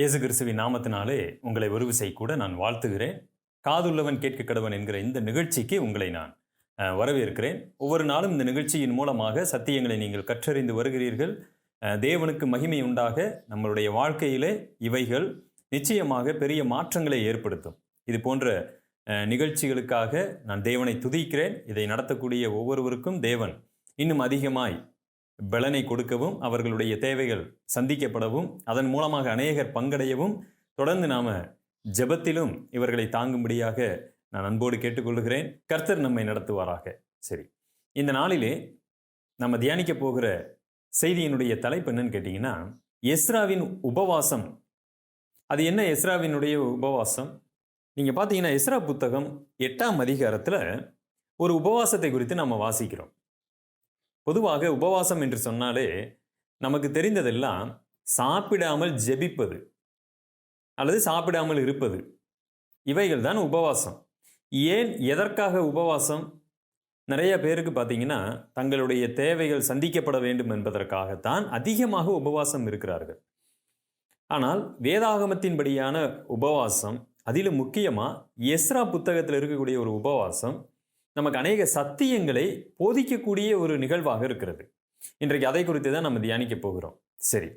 இயேசு கிறிஸ்துவின் நாமத்தினாலே உங்களை ஒரு விசை கூட நான் வாழ்த்துகிறேன். காதுள்ளவன் கேட்க கடவன் என்கிற இந்த நிகழ்ச்சிக்கு உங்களை நான் வரவேற்கிறேன். ஒவ்வொரு நாளும் இந்த நிகழ்ச்சியின் மூலமாக சத்தியங்களை நீங்கள் கற்றறிந்து வருகிறீர்கள். தேவனுக்கு மகிமை உண்டாக நம்மளுடைய வாழ்க்கையிலே இவைகள் நிச்சயமாக பெரிய மாற்றங்களை ஏற்படுத்தும். இது போன்ற நிகழ்ச்சிகளுக்காக நான் தேவனை துதிக்கிறேன். இதை நடத்தக்கூடிய ஒவ்வொருவருக்கும் தேவன் இன்னும் அதிகமாய் பலனை கொடுக்கவும் அவர்களுடைய தேவைகள் சந்திக்கப்படவும் அதன் மூலமாக அநேகர் பங்கடையவும் தொடர்ந்து நாம ஜெபத்திலும் இவர்களை தாங்கும்படியாக நான் அன்போடு கேட்டுக்கொள்கிறேன். கர்த்தர் நம்மை நடத்துவாராக. சரி. இந்த நாளிலே நம்ம தியானிக்க போகிற செய்தியினுடைய தலைப்பு என்னன்னு கேட்டிங்கன்னா எஸ்ராவின் உபவாசம். அது என்ன எஸ்ராவினுடைய உபவாசம்? நீங்கள் பார்த்தீங்கன்னா எஸ்ரா புத்தகம் எட்டாம் அதிகாரத்தில் ஒரு உபவாசத்தை குறித்து நம்ம வாசிக்கிறோம். பொதுவாக உபவாசம் என்று சொன்னாலே நமக்கு தெரிந்ததெல்லாம் சாப்பிடாமல் ஜெபிப்பது அல்லது சாப்பிடாமல் இருப்பது. இவைகள் தான் உபவாசம். ஏன் எதற்காக உபவாசம்? நிறைய பேருக்கு பார்த்தீங்கன்னா தங்களுடைய தேவைகள் சந்திக்கப்பட வேண்டும் என்பதற்காகத்தான் அதிகமாக உபவாசம் இருக்கிறார்கள். ஆனால் வேதாகமத்தின்படியான உபவாசம் அதிலும் முக்கியமாக எஸ்ரா புத்தகத்தில் இருக்கக்கூடிய ஒரு உபவாசம் நமக்கு அநேக சத்தியங்களை போதிக்கக்கூடிய ஒரு நிகழ்வாக இருக்கிறது. இன்றைக்கு அதை குறித்து தான் நம்ம தியானிக்க போகிறோம். சரி.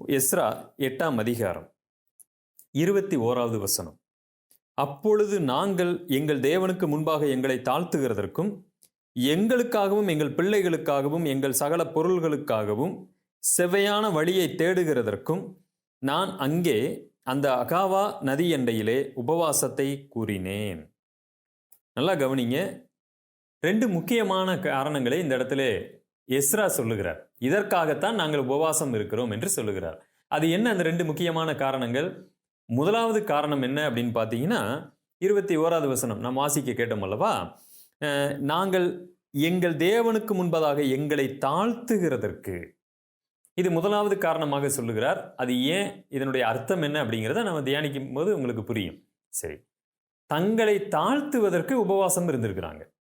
எஸ்ரா எட்டாம் அதிகாரம் இருபத்தி ஓராவது வசனம். அப்பொழுது நாங்கள் எங்கள் தேவனுக்கு முன்பாக எங்களை தாழ்த்துகிறதற்கும் எங்களுக்காகவும் எங்கள் பிள்ளைகளுக்காகவும் எங்கள் சகல பொருள்களுக்காகவும் செவ்வையான வழியை தேடுகிறதற்கும் நான் அங்கே அந்த அகாவா நதி எண்டையிலே உபவாசத்தை கூறினேன். நல்லா கவனிங்க. ரெண்டு முக்கியமான காரணங்களை இந்த இடத்துல எஸ்ரா சொல்லுகிறார். இதற்காகத்தான் நாங்கள் உபவாசம் இருக்கிறோம் என்று சொல்லுகிறார். அது என்ன அந்த ரெண்டு முக்கியமான காரணங்கள்? முதலாவது காரணம் என்ன அப்படின்னு பார்த்தீங்கன்னா இருபத்தி ஓராவது வசனம் நாம் வாசிக்க கேட்டோம் அல்லவா? நாங்கள் எங்கள் தேவனுக்கு முன்பதாக எங்களை தாழ்த்துகிறதற்கு. இது முதலாவது காரணமாக சொல்லுகிறார். அது ஏன்? இதனுடைய அர்த்தம் என்ன அப்படிங்கிறத நம்ம தியானிக்கும் போது உங்களுக்கு புரியும். சரி. தங்களை தாழ்த்துவதற்கு உபவாசம் இருந்திருக்கிறாங்க.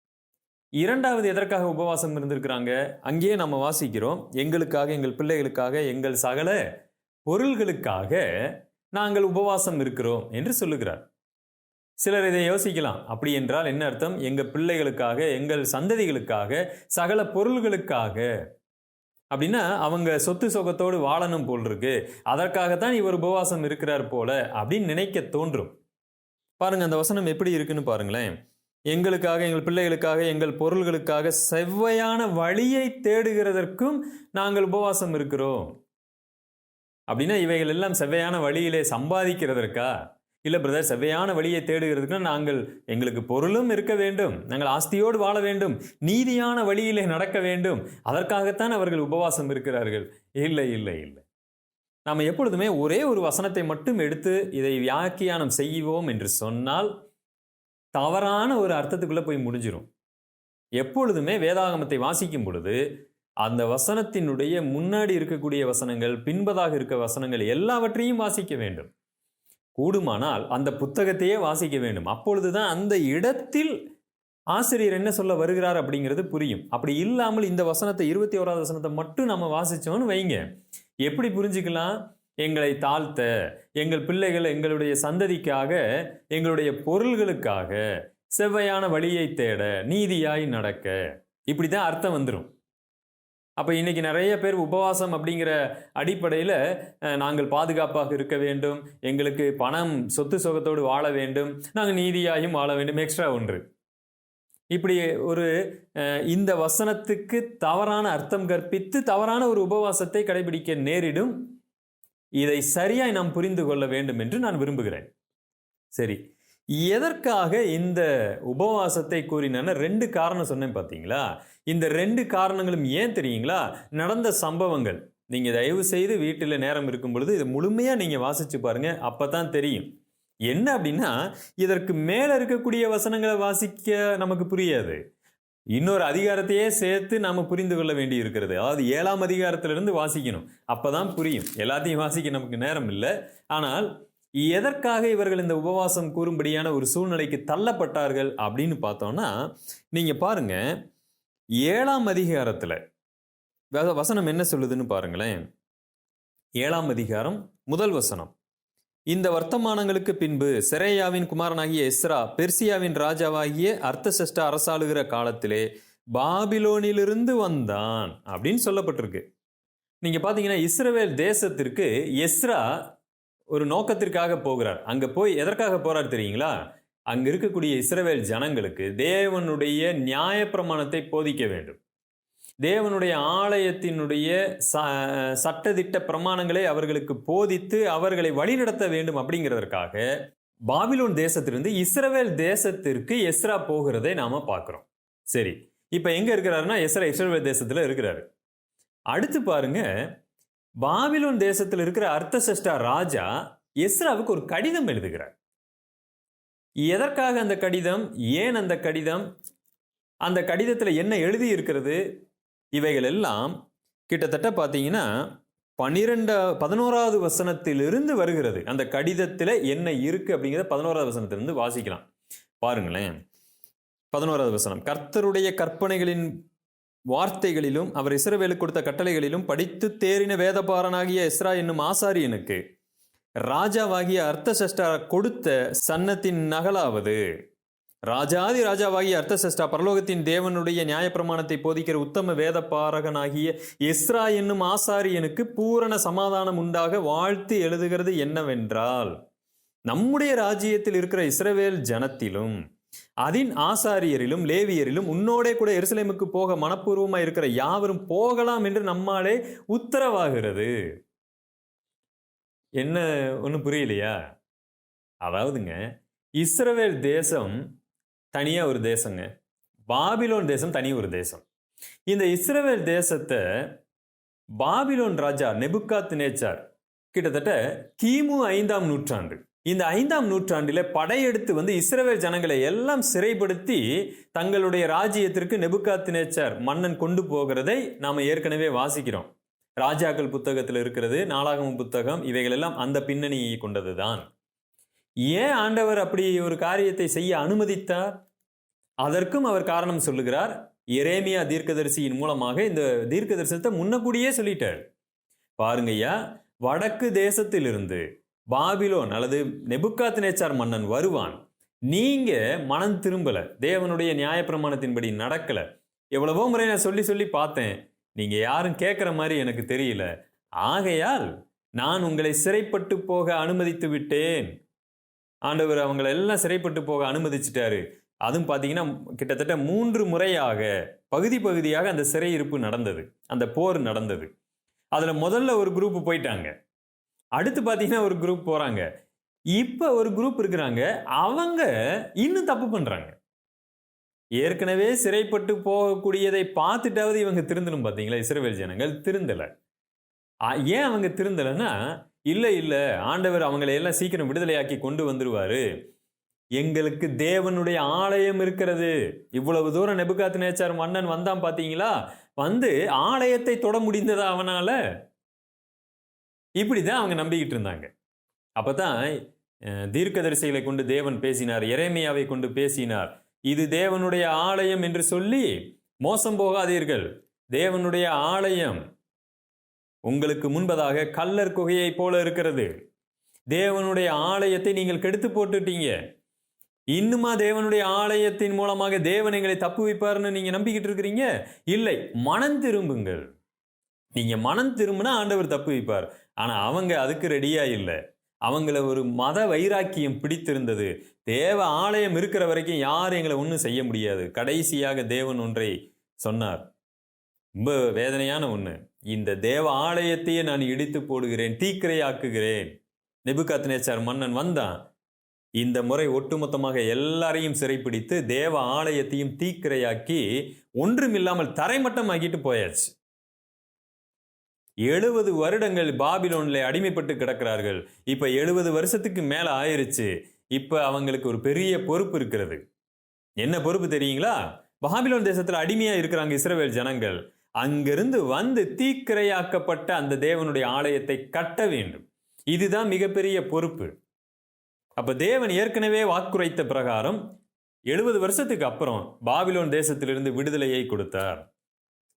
இரண்டாவது எதற்காக உபவாசம் இருந்திருக்கிறாங்க? அங்கேயே நம்ம வாசிக்கிறோம். எங்களுக்காக எங்கள் பிள்ளைகளுக்காக எங்கள் சகல பொருள்களுக்காக நாங்கள் உபவாசம் இருக்கிறோம் என்று சொல்லுகிறார். சிலர் இதை யோசிக்கலாம். அப்படி என்றால் என்ன அர்த்தம்? எங்கள் பிள்ளைகளுக்காக எங்கள் சந்ததிகளுக்காக சகல பொருள்களுக்காக. அப்படின்னா அவங்க சொத்து சொகத்தோடு வாழணும் போல் இருக்கு. அதற்காகத்தான் இவர் உபவாசம் இருக்கிறார் போல அப்படின்னு நினைக்க தோன்றும். பாருங்கள் அந்த வசனம் எப்படி இருக்குன்னு பாருங்களேன். எங்களுக்காக எங்கள் பிள்ளைகளுக்காக எங்கள் பொருள்களுக்காக செவ்வையான வழியை தேடுகிறதற்கும் நாங்கள் உபவாசம் இருக்கிறோம். அப்படின்னா இவைகள் எல்லாம் செவ்வையான வழியிலே சம்பாதிக்கிறதற்கா? இல்லை பிரதர் செவ்வையான வழியை தேடுகிறதுக்கு நாங்கள் எங்களுக்கு பொருளும் இருக்க வேண்டும். நாங்கள் ஆஸ்தியோடு வாழ வேண்டும். நீதியான வழியிலே நடக்க வேண்டும். அதற்காகத்தான் அவர்கள் உபவாசம் இருக்கிறார்கள். இல்லை இல்லை இல்லை. நாம் எப்பொழுதுமே ஒரே ஒரு வசனத்தை மட்டும் எடுத்து இதை வியாக்கியானம் செய்வோம் என்று சொன்னால் தவறான ஒரு அர்த்தத்துக்குள்ளே போய் முடிஞ்சிடும் எப்பொழுதுமே வேதாகமத்தை வாசிக்கும் பொழுது அந்த வசனத்தினுடைய முன்னாடி இருக்கக்கூடிய வசனங்கள் பின்பதாக இருக்க வசனங்கள் எல்லாவற்றையும் வாசிக்க வேண்டும். கூடுமானால் அந்த புத்தகத்தையே வாசிக்க வேண்டும். அப்பொழுதுதான் அந்த இடத்தில் ஆசிரியர் என்ன சொல்ல வருகிறார் அப்படிங்கிறது புரியும். அப்படி இல்லாமல் இந்த வசனத்தை இருபத்தி ஓராவது வசனத்தை மட்டும் நம்ம வாசித்தோன்னு வைங்க. எப்படி புரிஞ்சுக்கலாம்? எங்களை தாழ்த்த எங்கள் பிள்ளைகள் எங்களுடைய சந்ததிக்காக எங்களுடைய பொருள்களுக்காக செவ்வையான வழியை தேட நீதியாய் நடக்க. இப்படி தான் அர்த்தம் வந்துடும் அப்போ இன்னைக்கு நிறைய பேர் உபவாசம் அப்படிங்கிற அடிப்படையில் நாங்கள் பாதுகாப்பாக இருக்க வேண்டும். எங்களுக்கு பணம் சொத்து சுகத்தோடு வாழ வேண்டும். நாங்கள் நீதியாயும் வாழ வேண்டும். எக்ஸ்ட்ரா ஒன்று. இப்படி ஒரு இந்த வசனத்துக்கு தவறான அர்த்தம் கற்பித்து தவறான ஒரு உபவாசத்தை கடைபிடிக்க நேரிடும். இதை சரியாய் நாம் புரிந்து கொள்ள வேண்டும் என்று நான் விரும்புகிறேன். சரி. எதற்காக இந்த உபவாசத்தை கூறினேன் ரெண்டு காரணம் சொன்னேன் பார்த்தீங்களா இந்த ரெண்டு காரணங்களும் ஏன் தெரியுங்களா? நடந்த சம்பவங்கள். நீங்கள் தயவு செய்து வீட்டில் நேரம் இருக்கும் பொழுது இதை முழுமையாக நீங்கள் வாசித்து பாருங்கள் அப்போ தான் தெரியும். என்ன அப்படின்னா இதற்கு மேலே இருக்கக்கூடிய வசனங்களை வாசிக்க நமக்கு புரியாது. இன்னொரு அதிகாரத்தையே சேர்த்து நாம் புரிந்து கொள்ள வேண்டி இருக்கிறது. அதாவது ஏழாம் அதிகாரத்திலிருந்து வாசிக்கணும். அப்போ தான் புரியும். எல்லாத்தையும் வாசிக்க நமக்கு நேரம் இல்லை. ஆனால் எதற்காக இவர்கள் இந்த உபவாசம் கூறும்படியான ஒரு சூழ்நிலைக்கு தள்ளப்பட்டார்கள் அப்படின்னு பார்த்தோம்னா நீங்கள் பாருங்க. ஏழாம் அதிகாரத்தில் வசனம் என்ன சொல்லுதுன்னு பாருங்களேன். ஏழாம் அதிகாரம் முதல் வசனம். இந்த வர்த்தமானங்களுக்கு பின்பு செரேயாவின் குமாரனாகிய எஸ்ரா பெர்சியாவின் ராஜாவாகிய அர்த்தசஷ்ட அரசாளுகிற காலத்திலே பாபிலோனிலிருந்து வந்தான் அப்படின்னு சொல்லப்பட்டிருக்கு. நீங்க பாத்தீங்கன்னா இஸ்ரவேல் தேசத்திற்கு எஸ்ரா ஒரு நோக்கத்திற்காக போகிறார். அங்க போய் எதற்காக போறார் தெரியுங்களா? அங்க இருக்கக்கூடிய இஸ்ரவேல் ஜனங்களுக்கு தேவனுடைய நியாயப்பிரமாணத்தை போதிக்க வேண்டும். தேவனுடைய ஆலயத்தினுடைய ச- சட்டதிட்ட பிரமாணங்களை அவர்களுக்கு போதித்து அவர்களை வழிநடத்த வேண்டும் அப்படிங்கிறதற்காக பாபிலோன் தேசத்திலிருந்து இஸ்ரவேல் தேசத்திற்கு எஸ்ரா போகிறதை நாம பார்க்குறோம். சரி இப்போ எங்க இருக்கிறாருன்னா எஸ்ரா இஸ்ரவேல் தேசத்தில் இருக்கிறாரு. அடுத்து பாருங்க பாபிலோன் தேசத்தில் இருக்கிற அர்த்தசஷ்டா ராஜா எஸ்ராவுக்கு ஒரு கடிதம் எழுதுகிறார். எதற்காக அந்த கடிதம்? ஏன் அந்த கடிதம்? அந்த கடிதத்தில் என்ன எழுதி இருக்கிறது இவைகள் எல்லாம் கிட்டத்தட்ட பார்த்தீங்கன்னா பன்னிரெண்டா பதினோராவது வசனத்திலிருந்து வருகிறது. அந்த கடிதத்தில் என்ன இருக்கு அப்படிங்கிறத பதினோராவது வசனத்திலிருந்து வாசிக்கலாம். பாருங்களேன். பதினோராவது வசனம். கர்த்தருடைய கற்பனைகளின் வார்த்தைகளிலும் அவர் இஸ்ரவேலுக்கு கொடுத்த கட்டளைகளிலும் படித்து தேறின வேதபாரனாகிய இஸ்ரா என்னும் ஆசாரியனுக்கு ராஜாவாகிய அர்த்தசஷ்டா கொடுத்த சன்னத்தின் நகலாவது. ராஜாதி ராஜாவாகிய அர்த்தசஷ்டா பரலோகத்தின் தேவனுடைய நியாயப்பிரமாணத்தை போதிக்கிற உத்தம வேத பாரகனாகிய இஸ்ரா என்னும் ஆசாரியனுக்கு பூரண சமாதானம் உண்டாக வாழ்த்து எழுதுகிறது என்னவென்றால் நம்முடைய ராஜ்யத்தில் இருக்கிற இஸ்ரவேல் ஜனத்திலும் அதின் ஆசாரியரிலும் லேவியரிலும் உன்னோடே கூட எருசலேமுக்கு போக மனப்பூர்வமாக இருக்கிற யாவரும் போகலாம் என்று நம்மாலே உத்தரவாகிறது. என்ன ஒன்றும் புரியலையா? அதாவதுங்க இஸ்ரவேல் தேசம் தனியாக ஒரு தேசங்க. பாபிலோன் தேசம் தனி ஒரு தேசம். இந்த இஸ்ரேல் தேசத்தை பாபிலோன் ராஜா நெபுக்காத் நேச்சார் கிட்டத்தட்ட கிமு ஐந்தாம் நூற்றாண்டு. இந்த ஐந்தாம் நூற்றாண்டில் படையெடுத்து வந்து இஸ்ரேல் ஜனங்களை எல்லாம் சிறைப்படுத்தி தங்களுடைய ராஜ்யத்திற்கு நெபுக்காத் நேச்சார் மன்னன் கொண்டு போகிறதை நாம் ஏற்கனவே வாசிக்கிறோம். ராஜாக்கள் புத்தகத்தில் இருக்கிறது நாளாகம புத்தகம் இவைகளெல்லாம் அந்த பின்னணியை கொண்டதுதான். ஏன் ஆண்டவர் அப்படி ஒரு காரியத்தை செய்ய அனுமதித்தார்? அதற்கும் அவர் காரணம் சொல்லுகிறார். எரேமியா தீர்க்கதரிசியின் மூலமாக இந்த தீர்க்க தரிசனத்தை முன்னக்கூடியே சொல்லிட்டார். பாருங்கய்யா வடக்கு தேசத்திலிருந்து பாபிலோன் அல்லது நெபுக்காத் நேச்சார் மன்னன் வருவான். நீங்க மனம் திரும்பல தேவனுடைய நியாயப்பிரமாணத்தின்படி நடக்கல. எவ்வளவோ முறை நான் சொல்லி சொல்லி பார்த்தேன். நீங்க யாரும் கேட்குற மாதிரி எனக்கு தெரியல. ஆகையால் நான் உங்களை சிறைப்பட்டு போக அனுமதித்து விட்டேன். ஆண்டவர் அவங்களெல்லாம் சிறைப்பட்டு போக அனுமதிச்சிட்டாரு. அதுவும் பார்த்தீங்கன்னா கிட்டத்தட்ட மூன்று முறையாக பகுதி பகுதியாக அந்த சிறையிருப்பு நடந்தது. அந்த போர் நடந்தது. அதில் முதல்ல ஒரு குரூப் போயிட்டாங்க. அடுத்து பார்த்தீங்கன்னா ஒரு குரூப் போகிறாங்க இப்போ ஒரு குரூப் இருக்கிறாங்க. அவங்க இன்னும் தப்பு பண்ணுறாங்க ஏற்கனவே சிறைப்பட்டு போகக்கூடியதை பார்த்துட்டாவது இவங்க திருந்தணும் பார்த்தீங்களா இஸ்ரவேல் ஜனங்கள் திருந்தலை. ஏன் அவங்க திருந்தலைன்னா இல்லை இல்லை ஆண்டவர் அவங்களை எல்லாம் சீக்கிரம் விடுதலையாக்கி கொண்டு வந்துடுவார் எங்களுக்கு தேவனுடைய ஆலயம் இருக்கிறது. இவ்வளவு தூரம் நெபுகாத்து நேச்சார் மன்னன் வந்தான் பார்த்தீங்களா வந்து ஆலயத்தை தொட முடிந்ததா அவனால? இப்படிதான் அவங்க நம்பிக்கிட்டு இருந்தாங்க. அப்போ தான் தீர்க்கதரிசிகளை கொண்டு தேவன் பேசினார் இறைமையாவை கொண்டு பேசினார். இது தேவனுடைய ஆலயம் என்று சொல்லி மோசம் போகாதீர்கள். தேவனுடைய ஆலயம் உங்களுக்கு முன்பதாக கல்லர் குகையைப் போல இருக்கிறது. தேவனுடைய ஆலயத்தை நீங்கள் கெடுத்து போட்டுட்டீங்க. இன்னுமா தேவனுடைய ஆலயத்தின் மூலமாக தேவன் எங்களை தப்பு வைப்பார்னு நீங்க நம்பிக்கிட்டு இருக்கிறீங்க? இல்லை மனம் திரும்புங்கள். நீங்க மனம் திரும்பினா ஆண்டவர் தப்பு வைப்பார். ஆனா அவங்க அதுக்கு ரெடியா இல்லை. அவங்கள ஒரு மத வைராக்கியம் பிடித்திருந்தது. தேவ ஆலயம் இருக்கிற வரைக்கும் யார் எங்களை ஒன்றும் செய்ய முடியாது. கடைசியாக தேவன் ஒன்றை சொன்னார். ரொம்ப வேதனையான ஒன்று இந்த தேவ ஆலயத்தையே நான் இடித்து போடுகிறேன் தீக்கிரையாக்குகிறேன் நெபுகாத் நேச்சார் மன்னன் வந்தான். இந்த முறை ஒட்டுமொத்தமாக எல்லாரையும் சிறைப்பிடித்து தேவ ஆலயத்தையும் தீக்கிரையாக்கி ஒன்றுமில்லாமல் தரைமட்டமாக்கிட்டு போயாச்சு. எழுபது வருடங்கள் பாபிலோன்ல அடிமைப்பட்டு கிடக்கிறார்கள். இப்ப எழுபது வருஷத்துக்கு மேல ஆயிருச்சு. இப்ப அவங்களுக்கு ஒரு பெரிய பொறுப்பு இருக்கிறது. என்ன பொறுப்பு தெரியுங்களா? பாபிலோன் தேசத்துல அடிமையா இருக்கிறாங்க இஸ்ரவேல் ஜனங்கள். அங்கிருந்து வந்து தீக்கிரையாக்கப்பட்ட அந்த தேவனுடைய ஆலயத்தை கட்ட வேண்டும். இதுதான் மிகப்பெரிய பொறுப்பு. அப்போ தேவன் ஏற்கனவே வாக்குரைத்த பிரகாரம் எழுபது வருஷத்துக்கு அப்புறம் பாபிலோன் தேசத்திலிருந்து விடுதலையை கொடுத்தார்.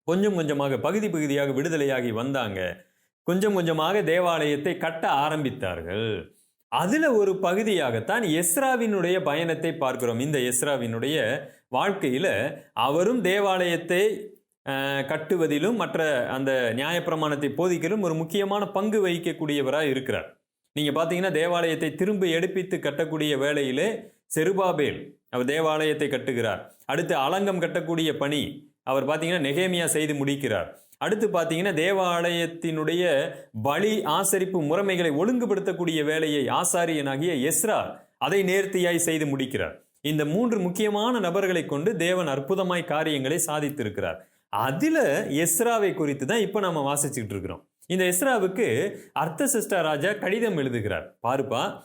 கொஞ்சம் கொஞ்சமாக பகுதி பகுதியாக விடுதலையாகி வந்தாங்க. கொஞ்சம் கொஞ்சமாக தேவாலயத்தை கட்ட ஆரம்பித்தார்கள். அதில் ஒரு பகுதியாகத்தான் எஸ்ராவினுடைய பயணத்தை பார்க்கிறோம். இந்த எஸ்ராவினுடைய வாழ்க்கையில் அவரும் தேவாலயத்தை கட்டுவதிலும் மற்ற அந்த நியாயப்பிரமாணத்தை போதிக்கலும் ஒரு முக்கியமான பங்கு வகிக்கக்கூடியவராக இருக்கிறார். நீங்கள் பார்த்தீங்கன்னா தேவாலயத்தை திரும்ப எடுப்பித்து கட்டக்கூடிய வேளையிலே செருபாபேல் அவர் தேவாலயத்தை கட்டுகிறார். அடுத்து அலங்கம் கட்டக்கூடிய பணி அவர் பார்த்தீங்கன்னா நெகேமியா செய்து முடிக்கிறார். அடுத்து பார்த்தீங்கன்னா தேவாலயத்தினுடைய பலி ஆசரிப்பு முறைமைகளை ஒழுங்குபடுத்தக்கூடிய வேலையை ஆசாரியனாகிய எஸ்ரா அதை நேர்த்தியாய் செய்து முடிக்கிறார். இந்த மூன்று முக்கியமான நபர்களை கொண்டு தேவன் அற்புதமாய் காரியங்களை சாதித்திருக்கிறார். அதில் எஸ்ராவை குறித்து தான் இப்போ நம்ம வாசிச்சுக்கிட்டு இருக்கிறோம். இந்த எஸ்ராவுக்கு அர்த்தசிஷ்டா ராஜா கடிதம் எழுதுகிறார். பாருப்பா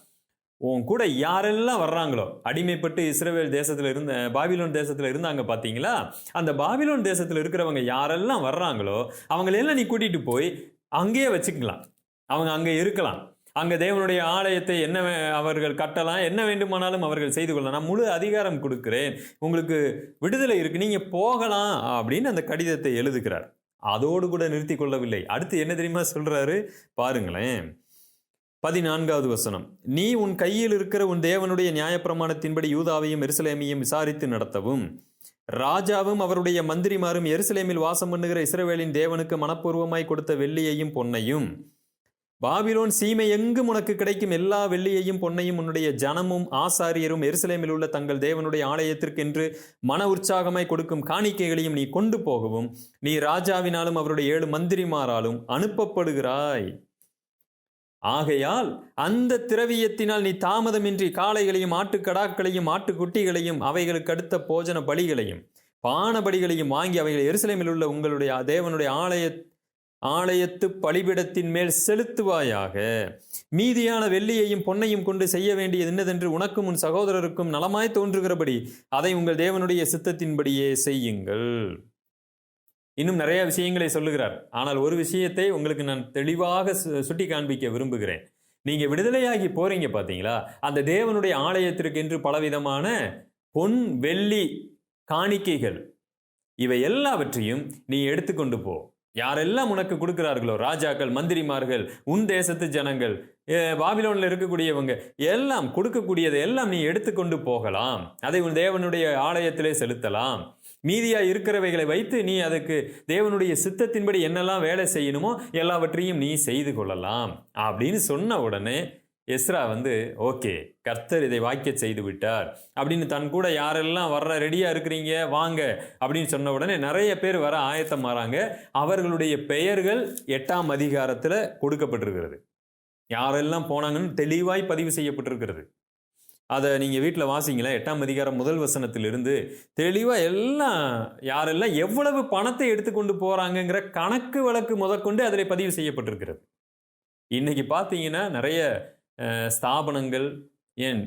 உன் கூட யாரெல்லாம் வர்றாங்களோ அடிமைப்பட்டு இஸ்ரேல் தேசத்தில் இருந்த பாபிலோன் தேசத்தில் இருந்தாங்க பார்த்தீங்களா அந்த பாபிலோன் தேசத்தில் இருக்கிறவங்க யாரெல்லாம் வர்றாங்களோ அவங்களெல்லாம் நீ கூட்டிகிட்டு போய் அங்கேயே வச்சுக்கலாம். அவங்க அங்கே இருக்கலாம். அங்கே தேவனுடைய ஆலயத்தை என்ன வே- அவர்கள் கட்டலாம் என்ன வேண்டுமானாலும் அவர்கள் செய்து கொள்ளலாம். நான் முழு அதிகாரம் கொடுக்கிறேன். உங்களுக்கு விடுதலை இருக்குது நீங்கள் போகலாம் அப்படின்னு அந்த கடிதத்தை எழுதுகிறார். அதோடு கூட நிறுத்தி கொள்ளவில்லை. அடுத்து என்ன தெரியுமா சொல்கிறாரு பாருங்களேன். பதினான்காவது வசனம். நீ உன் கையில் இருக்கிற உன் தேவனுடைய நியாயப்பிரமாணத்தின்படி யூதாவையும் எருசலேமையும் விசாரித்து நடத்தவும். ராஜாவும் அவருடைய மந்திரிமாரும் எருசலேமில் வாசம் பண்ணுகிற இஸ்ரவேலின் தேவனுக்கு மனப்பூர்வமாய் கொடுத்த வெள்ளியையும் பொன்னையும் பாபிலோன் சீமை எங்கும் உனக்கு கிடைக்கும் எல்லா வெள்ளியையும் பொன்னையும் உன்னுடைய ஜனமும் ஆசாரியரும் எருசலேமில் உள்ள தங்கள் தேவனுடைய ஆலயத்திற்கென்று மன உற்சாகமாய் கொடுக்கும் காணிக்கைகளையும் நீ கொண்டு போகவும். நீ ராஜாவினாலும் அவருடைய ஏழு மந்திரிமாராலும் அனுப்பப்படுகிறாய். ஆகையால் அந்த திரவியத்தினால் நீ தாமதமின்றி காளைகளையும் ஆட்டுக்கடாக்களையும் ஆட்டுக்குட்டிகளையும் அவைகளுக்கு அடுத்த போஜன பலிகளையும் பான பலிகளையும் வாங்கி அவைகளை எருசலேமில் உள்ள உங்களுடைய தேவனுடைய ஆலய ஆலயத்து பலிபிடத்தின் மேல் செலுத்துவாயாக. மீதியான வெள்ளியையும் பொன்னையும் கொண்டு செய்ய வேண்டியது என்னதென்று உனக்கும் உன் சகோதரருக்கும் நலமாய் தோன்றுகிறபடி அதை உங்கள் தேவனுடைய சித்தத்தின்படியே செய்யுங்கள். இன்னும் நிறைய விஷயங்களை சொல்லுகிறார். ஆனால் ஒரு விஷயத்தை உங்களுக்கு நான் தெளிவாக சு- சுட்டி காண்பிக்க விரும்புகிறேன். நீங்க விடுதலையாகி போறீங்க பாத்தீங்களா? அந்த தேவனுடைய ஆலயத்திற்கு என்று பலவிதமான பொன் வெள்ளி காணிக்கைகள் இவை எல்லாவற்றையும் நீ எடுத்துக்கொண்டு போ. யாரெல்லாம் உனக்கு கொடுக்குறார்களோ ராஜாக்கள் மந்திரிமார்கள் உன் தேசத்து ஜனங்கள் பாபிலோனில் இருக்கக்கூடியவங்க எல்லாம் கொடுக்கக்கூடியதை எல்லாம் நீ எடுத்துக்கொண்டு போகலாம். அதை உன் தேவனுடைய ஆலயத்திலே செலுத்தலாம். மீதியாக இருக்கிறவைகளை வைத்து நீ அதுக்கு தேவனுடைய சித்தத்தின்படி என்னெல்லாம் வேலை செய்யணுமோ எல்லாவற்றையும் நீ செய்து கொள்ளலாம். அப்படின்னு சொன்ன உடனே எஸ்ரா வந்து ஓகே கர்த்தர் இதை வாக்கிய செய்து விட்டார் அப்படின்னு தன் கூட யாரெல்லாம் வர்ற ரெடியாக இருக்கிறீங்க வாங்க அப்படின்னு சொன்ன உடனே நிறைய பேர் வர ஆயத்தம் மாறாங்க. அவர்களுடைய பெயர்கள் எட்டாம் அதிகாரத்தில் கொடுக்கப்பட்டிருக்கிறது. யாரெல்லாம் போனாங்கன்னு தெளிவாய் பதிவு செய்யப்பட்டிருக்கிறது. அதை நீங்கள் வீட்டில் வாசிங்களேன். எட்டாம் அதிகாரம் முதல் வசனத்திலிருந்து தெளிவாக எல்லாம் யாரெல்லாம் எவ்வளவு பணத்தை எடுத்துக்கொண்டு போகிறாங்கங்கிற கணக்கு வழக்கு முதற்கொண்டு அதில் பதிவு செய்யப்பட்டிருக்கிறது. இன்றைக்கி பார்த்தீங்கன்னா நிறைய ஸ்தாபனங்கள் ஏன்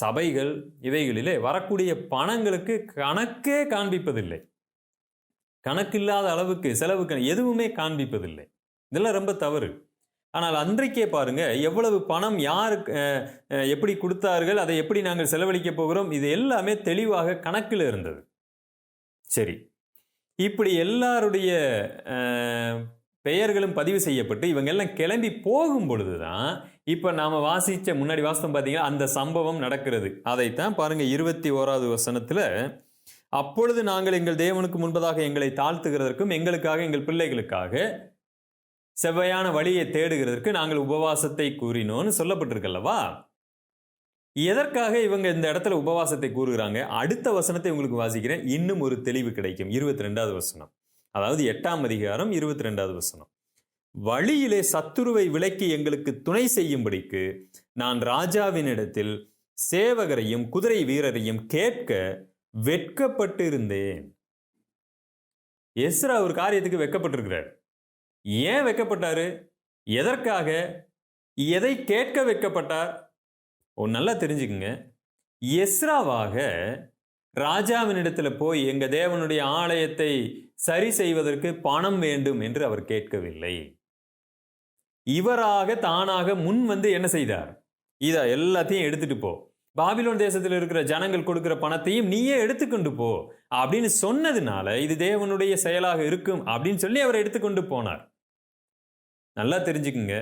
சபைகள் இவைகளிலே வரக்கூடிய பணங்களுக்கு கணக்கே காண்பிப்பதில்லை. கணக்கில்லாத அளவுக்கு செலவுக்கு எதுவுமே காண்பிப்பதில்லை. இதெல்லாம் ரொம்ப தவறு. ஆனால் அன்றைக்கே பாருங்க எவ்வளவு பணம் யாருக்கு எப்படி கொடுத்தார்கள் அதை எப்படி நாங்கள் செலவழிக்க போகிறோம் இது எல்லாமே தெளிவாக கணக்கில் இருந்தது. சரி. இப்படி எல்லாருடைய பெயர்களும் பதிவு செய்யப்பட்டு இவங்க எல்லாம் கிளம்பி போகும் பொழுது தான் இப்போ நாம் வாசித்த முன்னாடி வாசம் பார்த்தீங்கன்னா அந்த சம்பவம் நடக்கிறது. அதைத்தான் பாருங்கள் இருபத்தி ஓராவது வசனத்தில் அப்பொழுது நாங்கள் எங்கள் தேவனுக்கு முன்பதாக எங்களை தாழ்த்துகிறதற்கும் எங்களுக்காக எங்கள் பிள்ளைகளுக்காக செவ்வையான வழியை தேடுகிறதற்கு நாங்கள் உபவாசத்தை கூறினோன்னு சொல்லப்பட்டிருக்கல்லவா? எதற்காக இவங்க இந்த இடத்துல உபவாசத்தை கூறுகிறாங்க? அடுத்த வசனத்தை உங்களுக்கு வாசிக்கிறேன். இன்னும் ஒரு தெளிவு கிடைக்கும். இருபத்தி ரெண்டாவது வசனம். அதாவது எட்டாம் அதிகாரம் இருபத்தி ரெண்டாவது வசனம். வழியிலே சத்துருவை விலக்கி எங்களுக்கு துணை செய்யும்படிக்கு நான் ராஜாவினிடத்தில் சேவகரையும் குதிரை வீரரையும் கேட்க வெட்கப்பட்டு இருந்தேன் எஸ்ரா ஒரு காரியத்துக்கு வெட்கப்பட்டிருக்கிறார். ஏன் வெக்கப்பட்டாரு எதற்காக? எதை கேட்க வைக்கப்பட்டார் ஒன்று நல்லா தெரிஞ்சுக்குங்க. எஸ்ராவாக ராஜாவினிடத்தில் போய் எங்கள் தேவனுடைய ஆலயத்தை சரி செய்வதற்கு பணம் வேண்டும் என்று அவர் கேட்கவில்லை. இவராக தானாக முன் வந்து என்ன செய்தார்? இதை எல்லாத்தையும் எடுத்துட்டு போ. பாபிலோன் தேசத்தில் இருக்கிற ஜனங்கள் கொடுக்கிற பணத்தையும் நீயே எடுத்துக்கொண்டு போ அப்படின்னு சொன்னதுனால இது தேவனுடைய செயலாக இருக்கும் அப்படின்னு சொல்லி அவர் எடுத்துக்கொண்டு போனார். நல்லா தெரிஞ்சுக்குங்க.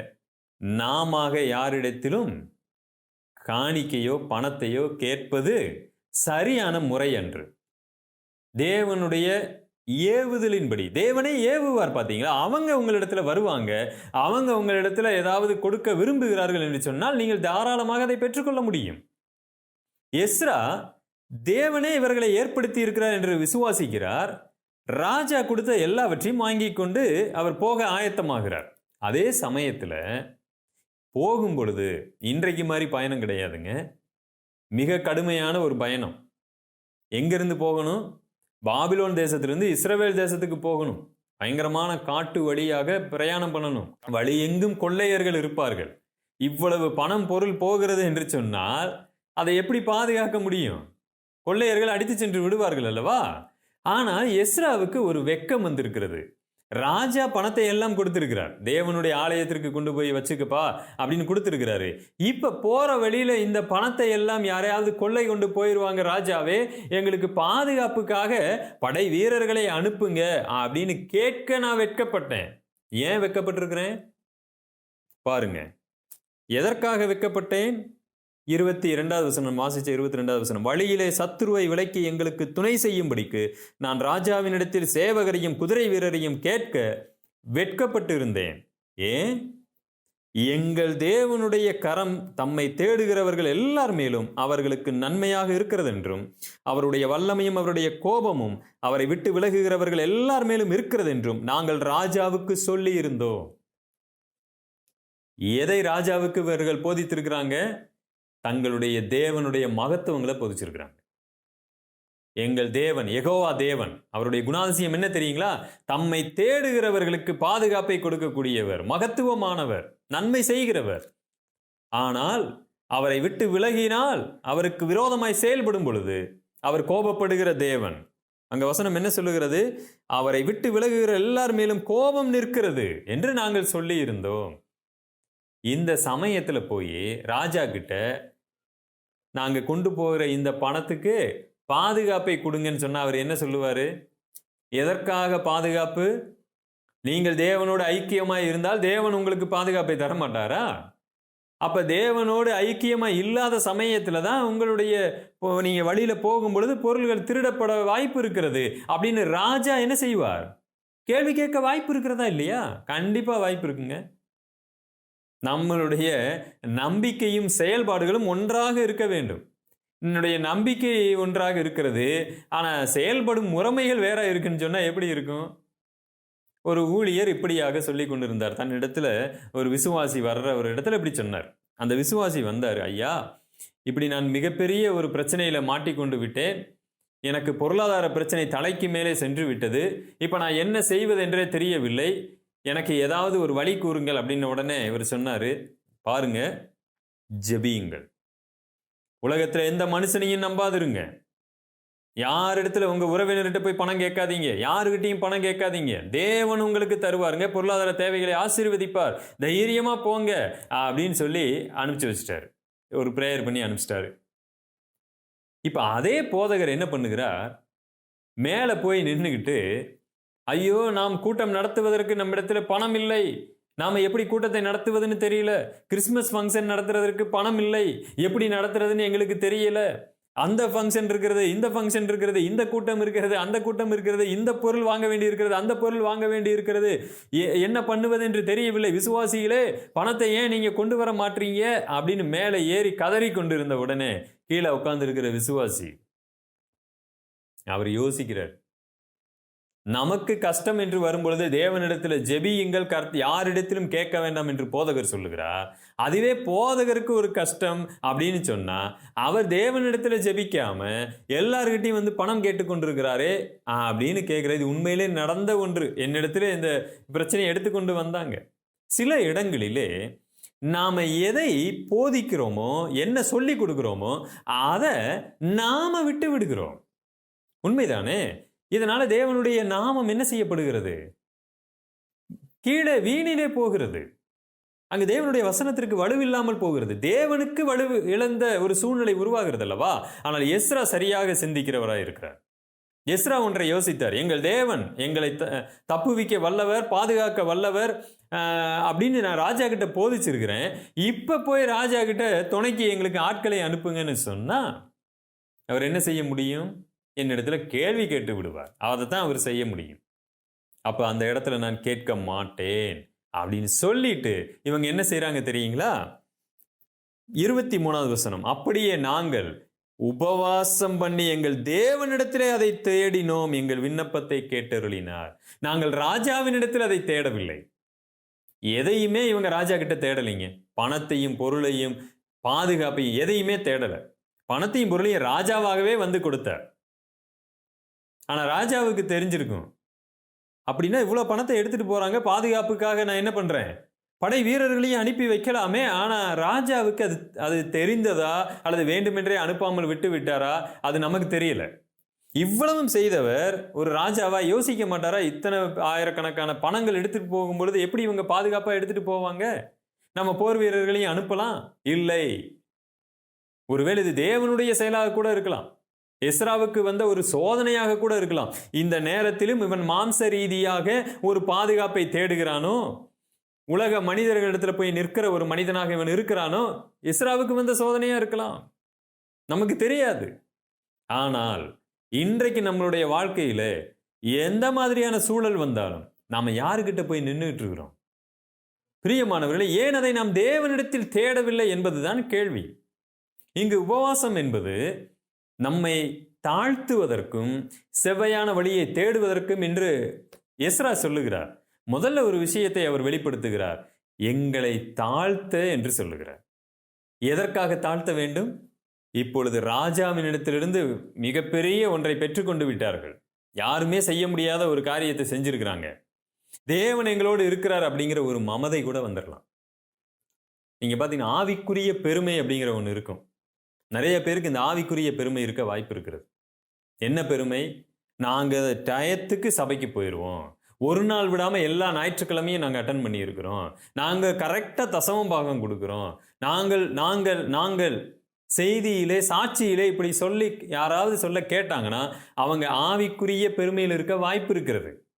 நாம யாரிடத்திலும் காணிக்கையோ பணத்தையோ கேட்பது சரியான முறை அன்று. தேவனுடைய ஏவுதலின்படி. தேவனே ஏவுவார் பார்த்தீங்களா? அவங்க உங்களிடத்துல வருவாங்க. அவங்க உங்களிடத்துல ஏதாவது கொடுக்க விரும்புகிறார்கள் என்று சொன்னால் நீங்கள் தாராளமாக அதை பெற்றுக்கொள்ள முடியும். எஸ்ரா தேவனே இவர்களை ஏற்படுத்தி இருக்கிறார் என்று விசுவாசிக்கிறார். ராஜா கொடுத்த எல்லாவற்றையும் வாங்கி கொண்டு அவர் போக ஆயத்தமாகிறார். அதே சமயத்தில் போகும் பொழுது இன்றைக்கு மாதிரி பயணம் கிடையாதுங்க. மிக கடுமையான ஒரு பயணம். எங்கிருந்து போகணும்? பாபிலோன் தேசத்திலிருந்து இஸ்ரவேல் தேசத்துக்கு போகணும். பயங்கரமான காட்டு வழியாக பிரயாணம் பண்ணணும். வழி எங்கும் கொள்ளையர்கள் இருப்பார்கள். இவ்வளவு பணம் பொருள் போகிறது என்று சொன்னால் அதை எப்படி பாதுகாக்க முடியும்? கொள்ளையர்கள் அடித்து சென்று விடுவார்கள் அல்லவா? ஆனால் எஸ்ராவுக்கு ஒரு வெக்கம் வந்திருக்கிறது. ராஜா பணத்தை எல்லாம் கொடுத்துருக்கிறார். தேவனுடைய ஆலயத்திற்கு கொண்டு போய் வச்சுக்கப்பா அப்படின்னு கொடுத்துருக்கிறாரு. இப்போ போகிற வழியில் இந்த பணத்தை எல்லாம் யாரையாவது கொள்ளை கொண்டு போயிடுவாங்க ராஜாவே எங்களுக்கு பாதுகாப்புக்காக படை வீரர்களை அனுப்புங்க அப்படின்னு கேட்க நான் வெட்கப்பட்டேன். ஏன் வெட்கப்பட்டிருக்கிறேன்? பாருங்க. எதற்காக வெட்கப்பட்டேன்? இருபத்தி இரண்டாவது வசனம் வாசிச்ச இருபத்தி ரெண்டாவது வசனம். வழியிலே சத்துருவை விலக்கி எங்களுக்கு துணை செய்யும்படிக்கு நான் ராஜாவினிடத்தில் சேவகரையும் குதிரை வீரரையும் கேட்க வெட்கப்பட்டு இருந்தேன் ஏன்? எங்கள் தேவனுடைய கரம் தம்மை தேடுகிறவர்கள் எல்லார் மேலும் அவர்களுக்கு நன்மையாக இருக்கிறது என்றும் அவருடைய வல்லமையும் அவருடைய கோபமும் அவரை விட்டு விலகுகிறவர்கள் எல்லார் மேலும் இருக்கிறது என்றும் நாங்கள் ராஜாவுக்கு சொல்லி இருந்தோம் எதை ராஜாவுக்கு இவர்கள் போதித்திருக்கிறாங்க? தங்களுடைய தேவனுடைய மகத்துவங்களை பொதிச்சிருக்கிறாங்க. எங்கள் தேவன் எகோவா தேவன் அவருடைய குணாதிசயம் என்ன தெரியுங்களா? தம்மை தேடுகிறவர்களுக்கு பாதுகாப்பை கொடுக்கக்கூடியவர் மகத்துவமானவர் நன்மை செய்கிறவர். ஆனால் அவரை விட்டு விலகினால் அவருக்கு விரோதமாய் செயல்படும் பொழுது அவர் கோபப்படுகிற தேவன். அங்க வசனம் என்ன சொல்லுகிறது? அவரை விட்டு விலகுகிற எல்லார் மேலும் கோபம் நிற்கிறது என்று நாங்கள் சொல்லி இருந்தோம் இந்த சமயத்துல போய் ராஜா கிட்ட நாங்கள் கொண்டு போகிற இந்த பணத்துக்கு பாதுகாப்பை கொடுங்கன்னு சொன்னால் அவர் என்ன சொல்லுவார்? எதற்காக பாதுகாப்பு? நீங்கள் தேவனோடு ஐக்கியமாக இருந்தால் தேவன் உங்களுக்கு பாதுகாப்பை தர மாட்டாரா? அப்போ தேவனோடு ஐக்கியமாக இல்லாத சமயத்தில் தான் உங்களுடைய இப்போ நீங்கள் வழியில் போகும் பொழுது பொருள்கள் திருடப்பட வாய்ப்பு இருக்கிறது அப்படின்னு ராஜா என்ன செய்வார்? கேள்வி கேட்க வாய்ப்பு இருக்கிறதா இல்லையா? கண்டிப்பாக வாய்ப்பு இருக்குங்க. நம்மளுடைய நம்பிக்கையும் செயல்பாடுகளும் ஒன்றாக இருக்க வேண்டும். என்னுடைய நம்பிக்கை ஒன்றாக இருக்கிறது. ஆனால் செயல்படும் முறைமைகள் வேற இருக்குன்னு சொன்னால் எப்படி இருக்கும்? ஒரு ஊழியர் இப்படியாக சொல்லி கொண்டிருந்தார். தன்னிடத்துல ஒரு விசுவாசி வர்ற ஒரு இடத்துல இப்படி சொன்னார். அந்த விசுவாசி வந்தார் ஐயா இப்படி நான் மிகப்பெரிய ஒரு பிரச்சனையில் மாட்டிக்கொண்டு விட்டேன். எனக்கு பொருளாதார பிரச்சனை தலைக்கு மேலே சென்று விட்டது. இப்போ நான் என்ன செய்வது என்றே தெரியவில்லை. எனக்கு ஏதாவது ஒரு வழி கூறுங்கள் அப்படின்னு உடனே இவர் சொன்னார் பாருங்க ஜெபியுங்கள். உலகத்தில் எந்த மனுஷனையும் நம்பாதிருங்க. யார் இடத்துல உங்கள் உறவினர்கிட்ட போய் பணம் கேட்காதீங்க யாருக்கிட்டையும் பணம் கேட்காதீங்க. தேவன் உங்களுக்கு தருவாருங்க பொருளாதார தேவைகளை ஆசீர்வதிப்பார் தைரியமாக போங்க அப்படின்னு சொல்லி அனுப்பிச்சு வச்சிட்டாரு. ஒரு ப்ரேயர் பண்ணி அனுப்பிச்சிட்டாரு. இப்போ அதே போதகர் என்ன பண்ணுகிறார்? மேலே போய் நின்றுக்கிட்டு ஐயோ நாம் கூட்டம் நடத்துவதற்கு நம்மிடத்தில் பணம் இல்லை. நாம் எப்படி கூட்டத்தை நடத்துவதுன்னு தெரியல. கிறிஸ்மஸ் ஃபங்க்ஷன் நடத்துறதற்கு பணம் இல்லை. எப்படி நடத்துறதுன்னு எங்களுக்கு தெரியல. அந்த ஃபங்க்ஷன் இருக்கிறது இந்த ஃபங்க்ஷன் இருக்கிறது இந்த கூட்டம் இருக்கிறது அந்த கூட்டம் இருக்கிறது இந்த பொருள் வாங்க வேண்டி இருக்கிறது அந்த பொருள் வாங்க வேண்டி இருக்கிறது. என்ன பண்ணுவது என்று தெரியவில்லை. விசுவாசிகளே பணத்தை ஏன் நீங்கள் கொண்டு வர மாட்டீங்க? அப்படின்னு மேலே ஏறி கதறி கொண்டிருந்த உடனே கீழே உட்கார்ந்துருக்கிற விசுவாசி அவர் யோசிக்கிறார். நமக்கு கஷ்டம் என்று வரும்பொழுது தேவனிடத்தில் ஜெபியுங்கள் கருத்து யாரிடத்திலும் கேட்க வேண்டாம் என்று போதகர் சொல்லுகிறார் அதுவே போதகருக்கு ஒரு கஷ்டம் அப்படின்னு சொன்னால் அவர் தேவனிடத்தில் ஜெபிக்காம எல்லார்கிட்டையும் வந்து பணம் கேட்டுக்கொண்டிருக்கிறாரே அப்படின்னு கேட்குறது உண்மையிலே நடந்த ஒன்று. என்னிடத்துல இந்த பிரச்சனையை எடுத்துக்கொண்டு வந்தாங்க. சில இடங்களிலே நாம் எதை போதிக்கிறோமோ என்ன சொல்லி கொடுக்குறோமோ அதை நாம் விட்டு விடுகிறோம். உண்மைதானே? இதனால தேவனுடைய நாமம் என்ன செய்யப்படுகிறது? கீழே வீணிலே போகிறது. அங்கு தேவனுடைய வசனத்திற்கு வலுவில்லாமல் போகிறது. தேவனுக்கு வலு இழந்த ஒரு சூழ்நிலை உருவாகிறது அல்லவா? ஆனால் எஸ்ரா சரியாக சிந்திக்கிறவராக இருக்கிறார். எஸ்ரா ஒன்றை யோசித்தார். எங்கள் தேவன் எங்களை த- தப்புவிக்க வல்லவர் பாதுகாக்க வல்லவர் அப்படின்னு நான் ராஜா கிட்ட போதிச்சிருக்கிறேன். இப்போ போய் ராஜா கிட்ட துணைக்கு எங்களுக்கு ஆட்களை அனுப்புங்கன்னு சொன்னால் அவர் என்ன செய்ய முடியும்? என்னிடத்துல கேள்வி கேட்டு விடுவார். அதை தான் அவர் செய்ய முடியும். அப்போ அந்த இடத்துல நான் கேட்க மாட்டேன் அப்படின்னு சொல்லிட்டு இவங்க என்ன செய்கிறாங்க தெரியுங்களா? இருபத்தி மூணாவது வசனம். அப்படியே நாங்கள் உபவாசம் பண்ணி எங்கள் தேவனிடத்திலே அதை தேடினோம். எங்கள் விண்ணப்பத்தை கேட்டருளினார். நாங்கள் ராஜாவினிடத்தில் அதை தேடவில்லை. எதையுமே இவங்க ராஜா கிட்ட தேடலைங்க. பணத்தையும் பொருளையும் பாதுகாப்பையும் எதையுமே தேடலை. பணத்தையும் பொருளையும் ராஜாவாகவே வந்து கொடுத்தார். ஆனால் ராஜாவுக்கு தெரிஞ்சிருக்கும். அப்படின்னா இவ்வளோ பணத்தை எடுத்துகிட்டு போகிறாங்க பாதுகாப்புக்காக நான் என்ன பண்ணுறேன் படை வீரர்களையும் அனுப்பி வைக்கலாமே ஆனால் ராஜாவுக்கு அது அது தெரிந்ததா அல்லது வேண்டுமென்றே அனுப்பாமல் விட்டு விட்டாரா அது நமக்கு தெரியல. இவ்வளவும் செய்தவர் ஒரு ராஜாவா யோசிக்க மாட்டாரா? இத்தனை ஆயிரக்கணக்கான பணங்கள் எடுத்துகிட்டு போகும்பொழுது எப்படி இவங்க பாதுகாப்பாக எடுத்துகிட்டு போவாங்க? நம்ம போர் வீரர்களையும் அனுப்பலாம்? இல்லை. ஒருவேளை இது தேவனுடைய செயலாக கூட இருக்கலாம். எஸ்ராவுக்கு வந்த ஒரு சோதனையாக கூட இருக்கலாம். இந்த நேரத்திலும் இவன் மாம்ச ரீதியாக ஒரு பாதுகாப்பை தேடுகிறானோ? உலக மனிதர்களிடத்துல போய் நிற்கிற ஒரு மனிதனாக இவன் இருக்கிறானோ? இஸ்ராவுக்கு வந்த சோதனையா இருக்கலாம். நமக்கு தெரியாது. ஆனால் இன்றைக்கு நம்மளுடைய வாழ்க்கையில எந்த மாதிரியான சூழல் வந்தாலும் நாம யாருக்கிட்ட போய் நின்றுட்டு இருக்கிறோம்? பிரியமானவர்களே ஏன் அதை நாம் தேவனிடத்தில் தேடவில்லை என்பதுதான் கேள்வி. இங்கு உபவாசம் என்பது நம்மை தாழ்த்துவதற்கும் செவ்வையான வழியை தேடுவதற்கும் என்று எஸ்ரா சொல்லுகிறார். முதல்ல ஒரு விஷயத்தை அவர் வெளிப்படுத்துகிறார். எங்களை தாழ்த்த என்று சொல்லுகிறார். எதற்காக தாழ்த்த வேண்டும்? இப்பொழுது ராஜாவினிடத்திலிருந்து மிகப்பெரிய ஒன்றை பெற்றுக்கொண்டு விட்டார்கள். யாருமே செய்ய முடியாத ஒரு காரியத்தை செஞ்சிருக்கிறாங்க. தேவன் எங்களோடு இருக்கிறார் அப்படிங்கிற ஒரு மமதை கூட வந்துடலாம் நீங்க பாத்தீங்கன்னா ஆவிக்குரிய பெருமை அப்படிங்கிற ஒன்று இருக்கும். நிறைய பேருக்கு இந்த ஆவிக்குரிய பெருமை இருக்க வாய்ப்பு இருக்கிறது. என்ன பெருமை? நாங்கள் டயத்துக்கு சபைக்கு போயிடுவோம் ஒரு நாள் விடாமல் எல்லா ஞாயிற்றுக்கிழமையும் நாங்கள் அட்டன் பண்ணியிருக்கிறோம். நாங்கள் கரெக்டாக தசவம் பாகம் கொடுக்குறோம். நாங்கள் நாங்கள் நாங்கள் செய்தியிலே சாட்சியிலே இப்படி சொல்லி யாராவது சொல்ல கேட்டாங்கன்னா அவங்க ஆவிக்குரிய பெருமையில் இருக்க வாய்ப்பு இருக்கிறது.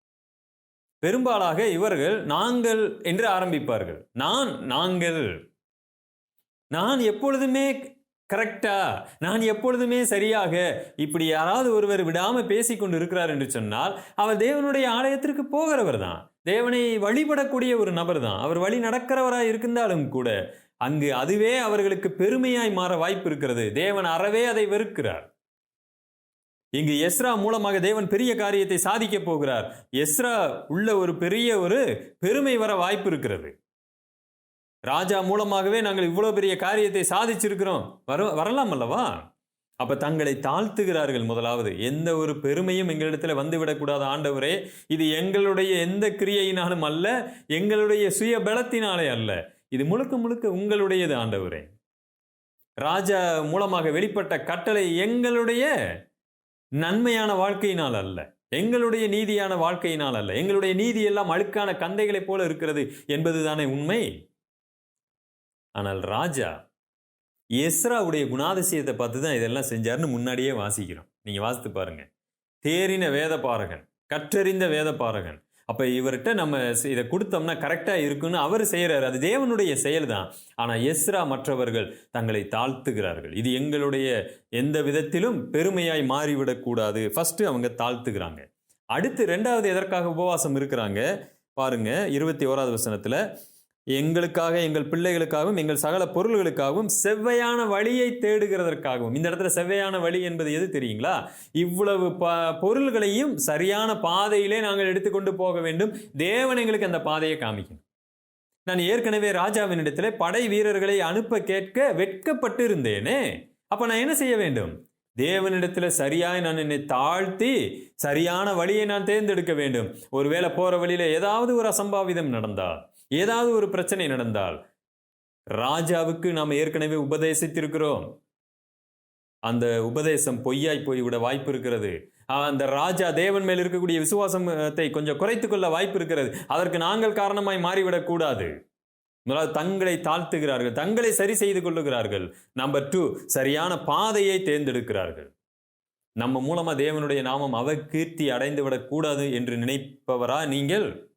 பெரும்பாலாக இவர்கள் நாங்கள் என்று ஆரம்பிப்பார்கள். நான் நாங்கள். நான் எப்பொழுதுமே கரெக்டா நான் எப்பொழுதுமே சரியாக இப்படி யாராவது ஒருவர் விடாமல் பேசிக்கொண்டு இருக்கிறார் என்று சொன்னால் அவர் தேவனுடைய ஆலயத்திற்கு போகிறவர் தான். தேவனை வழிபடக்கூடிய ஒரு நபர் தான். அவர் வழி நடக்கிறவராக இருந்தாலும் கூட அங்கு அதுவே அவர்களுக்கு பெருமையாய் மாற வாய்ப்பு இருக்கிறது. தேவன் அறவே அதை வெறுக்கிறார். இங்கு எஸ்ரா மூலமாக தேவன் பெரிய காரியத்தை சாதிக்க போகிறார். எஸ்ரா உள்ள ஒரு பெரிய ஒரு பெருமை வர வாய்ப்பு இருக்கிறது. ராஜா மூலமாகவே நாங்கள் இவ்வளோ பெரிய காரியத்தை சாதிச்சிருக்கிறோம். வர வரலாம் அல்லவா? அப்போ தங்களை தாழ்த்துகிறார்கள் முதலாவது. எந்த ஒரு பெருமையும் எங்களிடத்தில் வந்துவிடக்கூடாத ஆண்டவரே. இது எங்களுடைய எந்த கிரியையினாலும் அல்ல எங்களுடைய சுய பலத்தினாலே அல்ல. இது முழுக்க முழுக்க உங்களுடையது ஆண்டவரே. ராஜா மூலமாக வெளிப்பட்ட கட்டளை எங்களுடைய நன்மையான வாழ்க்கையினால் அல்ல. எங்களுடைய நீதியான வாழ்க்கையினால் அல்ல. எங்களுடைய நீதி எல்லாம் அழுக்கான கந்தைகளைப் போல இருக்கிறது என்பதுதானே உண்மை? ஆனால் ராஜா எஸ்ராவுடைய குணாதிசயத்தை பார்த்து தான் இதெல்லாம் செஞ்சாருன்னு முன்னாடியே வாசிக்கிறோம். நீங்கள் வாசித்து பாருங்கள் தேறின வேத பாரகன் கற்றறிந்த வேத பாரகன் அப்போ இவர்கிட்ட நம்ம இதை கொடுத்தோம்னா கரெக்டாக இருக்குன்னு அவர் செய்கிறார் அது தேவனுடைய செயல் தான் ஆனால் எஸ்ரா மற்றவர்கள் தங்களை தாழ்த்துகிறார்கள். இது எங்களுடைய எந்த விதத்திலும் பெருமையாய் மாறிவிடக்கூடாது ஃபஸ்ட்டு அவங்க தாழ்த்துகிறாங்க. அடுத்து ரெண்டாவது எதற்காக உபவாசம் இருக்கிறாங்க? பாருங்க இருபத்தி ஓராவது வசனத்தில் எங்களுக்காக எங்கள் பிள்ளைகளுக்காகவும் எங்கள் சகல பொருள்களுக்காகவும் செவ்வையான வழியை தேடுகிறதற்காகவும். இந்த இடத்துல செவ்வையான வழி என்பது எது தெரியுங்களா? இவ்வளவு ப பொருள்களையும் சரியான பாதையிலே நாங்கள் எடுத்துக்கொண்டு போக வேண்டும். தேவன் எங்களுக்கு அந்த பாதையை காமிக்கணும். நான் ஏற்கனவே ராஜாவினிடத்தில் படை வீரர்களை அனுப்ப கேட்க வெட்கப்பட்டு இருந்தேனே அப்போ நான் என்ன செய்ய வேண்டும்? தேவனிடத்தில் சரியாய் நான் என்னை தாழ்த்தி சரியான வழியை நான் தேர்ந்தெடுக்க வேண்டும். ஒருவேளை போகிற வழியில் ஏதாவது ஒரு அசம்பாவிதம் நடந்தால் ஏதாவது ஒரு பிரச்சனை நடந்தால் ராஜாவுக்கு நாம் ஏற்கனவே உபதேசித்திருக்கிறோம். அந்த உபதேசம் பொய்யாய் போய்விட வாய்ப்பு இருக்கிறது. அந்த ராஜா தேவன் மேல் இருக்கக்கூடிய விசுவாசத்தை கொஞ்சம் குறைத்து கொள்ள வாய்ப்பு இருக்கிறது. அதற்கு நாங்கள் காரணமாய் மாறிவிடக்கூடாது முதலாவது தங்களை தாழ்த்துகிறார்கள். தங்களை சரி செய்து கொள்ளுகிறார்கள். நம்பர் டூ சரியான பாதையை தேர்ந்தெடுக்கிறார்கள். நம்ம மூலமா தேவனுடைய நாமம் அவ கீர்த்தி அடைந்து விடக்கூடாது என்று நினைப்பவரா நீங்கள்?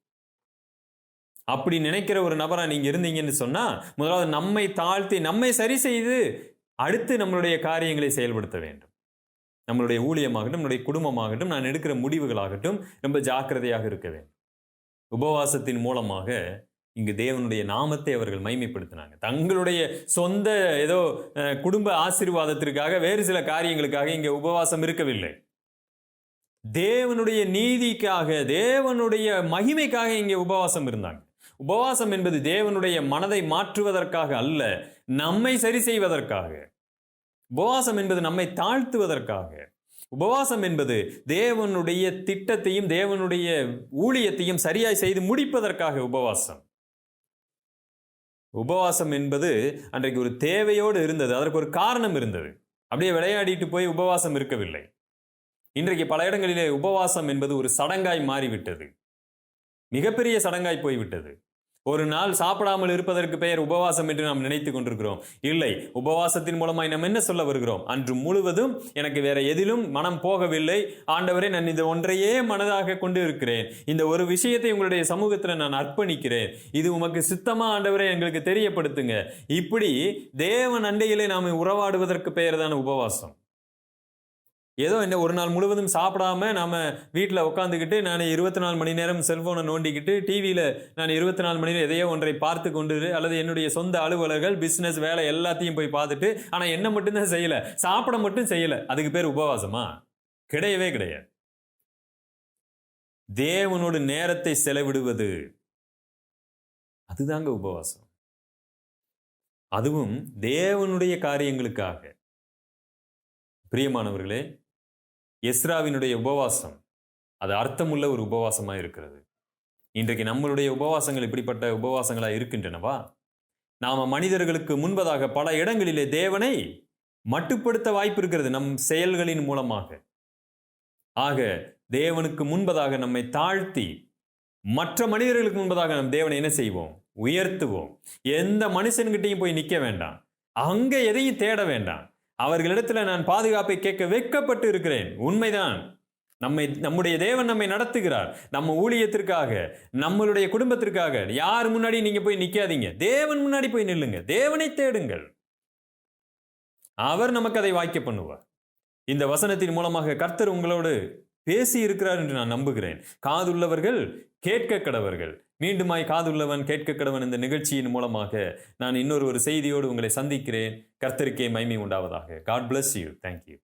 அப்படி நினைக்கிற ஒரு நபராக நீங்கள் இருந்தீங்கன்னு சொன்னால் முதலாவது நம்மை தாழ்த்தி நம்மை சரி செய்து அடுத்து நம்மளுடைய காரியங்களை செயல்படுத்த வேண்டும். நம்மளுடைய ஊழியமாகட்டும் நம்மளுடைய குடும்பமாகட்டும் நான் எடுக்கிற முடிவுகளாகட்டும் ரொம்ப ஜாக்கிரதையாக இருக்க வேண்டும். உபவாசத்தின் மூலமாக இங்கு தேவனுடைய நாமத்தை அவர்கள் மைமைப்படுத்தினாங்க தங்களுடைய சொந்த ஏதோ குடும்ப ஆசீர்வாதத்திற்காக வேறு சில காரியங்களுக்காக இங்கே உபவாசம் இருக்கவில்லை. தேவனுடைய நீதிக்காக தேவனுடைய மகிமைக்காக இங்கே உபவாசம் இருந்தாங்க. உபவாசம் என்பது தேவனுடைய மனதை மாற்றுவதற்காக அல்ல நம்மை சரி செய்வதற்காக. உபவாசம் என்பது நம்மை தாழ்த்துவதற்காக. உபவாசம் என்பது தேவனுடைய திட்டத்தையும் தேவனுடைய ஊழியத்தையும் சரியாய் செய்து முடிப்பதற்காக உபவாசம். உபவாசம் என்பது அன்றைக்கு ஒரு தேவையோடு இருந்தது அதற்கு ஒரு காரணம் இருந்தது. அப்படியே விளையாடிட்டு போய் உபவாசம் இருக்கவில்லை. இன்றைக்கு பல இடங்களிலே உபவாசம் என்பது ஒரு சடங்காய் மாறிவிட்டது. மிகப்பெரிய சடங்காய் போய்விட்டது. ஒரு நாள் சாப்பிடாமல் இருப்பதற்கு பெயர் உபவாசம் என்று நாம் நினைத்துக் கொண்டிருக்கிறோம். இல்லை உபவாசத்தின் மூலமாய் நாம் என்ன சொல்ல வருகிறோம்? அன்று முழுவதும் எனக்கு வேற எதிலும் மனம் போகவில்லை. ஆண்டவரே நான் இந்த ஒன்றையே மனதாக கொண்டு இருக்கிறேன் இந்த ஒரு விஷயத்தை உங்களுடைய சமூகத்தில் நான் அர்ப்பணிக்கிறேன். இது உமக்கு சித்தமா ஆண்டவரே? எங்களுக்கு தெரியப்படுத்துங்க. இப்படி தேவன் அண்டையிலே நாம் உறவாடுவதற்கு பெயர் தான் உபவாசம். ஏதோ என்ன ஒரு நாள் முழுவதும் சாப்பிடாம நாம வீட்டில் உட்காந்துக்கிட்டு நான் இருபத்தி நாலு மணி நேரம் செல்போனை நோண்டிக்கிட்டு டிவியில் நான் இருபத்தி நாலு மணி நேரம் எதையோ ஒன்றை பார்த்து கொண்டு அல்லது என்னுடைய சொந்த அலுவலர்கள் பிஸ்னஸ் வேலை எல்லாத்தையும் போய் பார்த்துட்டு ஆனால் என்ன மட்டும்தான் செய்யலை. சாப்பிட மட்டும் செய்யலை. அதுக்கு பேர் உபவாசமா? கிடையவே கிடையாது. தேவனோடு நேரத்தை செலவிடுவது அதுதாங்க உபவாசம். அதுவும் தேவனுடைய காரியங்களுக்காக. பிரியமானவர்களே எஸ்ராவினுடைய உபவாசம். அது அர்த்தமுள்ள ஒரு உபவாசமாக இருக்கிறது. இன்றைக்கு நம்மளுடைய உபவாசங்கள் இப்படிப்பட்ட உபவாசங்களாக இருக்கின்றனவா? நாம் மனிதர்களுக்கு முன்பதாக பல இடங்களிலே தேவனை மட்டுப்படுத்த வாய்ப்பு இருக்கிறது நம் செயல்களின் மூலமாக. ஆக தேவனுக்கு முன்பதாக நம்மை தாழ்த்தி மற்ற மனிதர்களுக்கு முன்பதாக நம் தேவனை என்ன செய்வோம்? உயர்த்துவோம். எந்த மனுஷன்கிட்டையும் போய் நிற்க வேண்டாம். அங்கே எதையும் தேட வேண்டாம். அவர்களிடத்தில் நான் பாதுகாப்பை கேட்க வெட்கப்பட்டு இருக்கிறேன். உண்மைதான். நம்மை நம்முடைய தேவன் நம்மை நடத்துகிறார். நம்ம ஊழியத்திற்காக நம்மளுடைய குடும்பத்திற்காக. யார் முன்னாடி நீங்க போய் நிக்காதீங்க. தேவன் முன்னாடி போய் நில்லுங்க. தேவனை தேடுங்கள். அவர் நமக்கு அதை வாய்க்க பண்ணுவார். இந்த வசனத்தின் மூலமாக கர்த்தர் உங்களோடு பேசி இருக்கிறார் என்று நான் நம்புகிறேன். காதுள்ளவர்கள் கேட்க கடவர்கள் மீண்டுமாய் காதுள்ளவன் கேட்க கடவன் இந்த நிகழ்ச்சியின் மூலமாக நான் இன்னொரு ஒரு செய்தியோடு உங்களை சந்திக்கிறேன். கர்த்தருக்கே மைமை உண்டாவதாக. God bless you thank you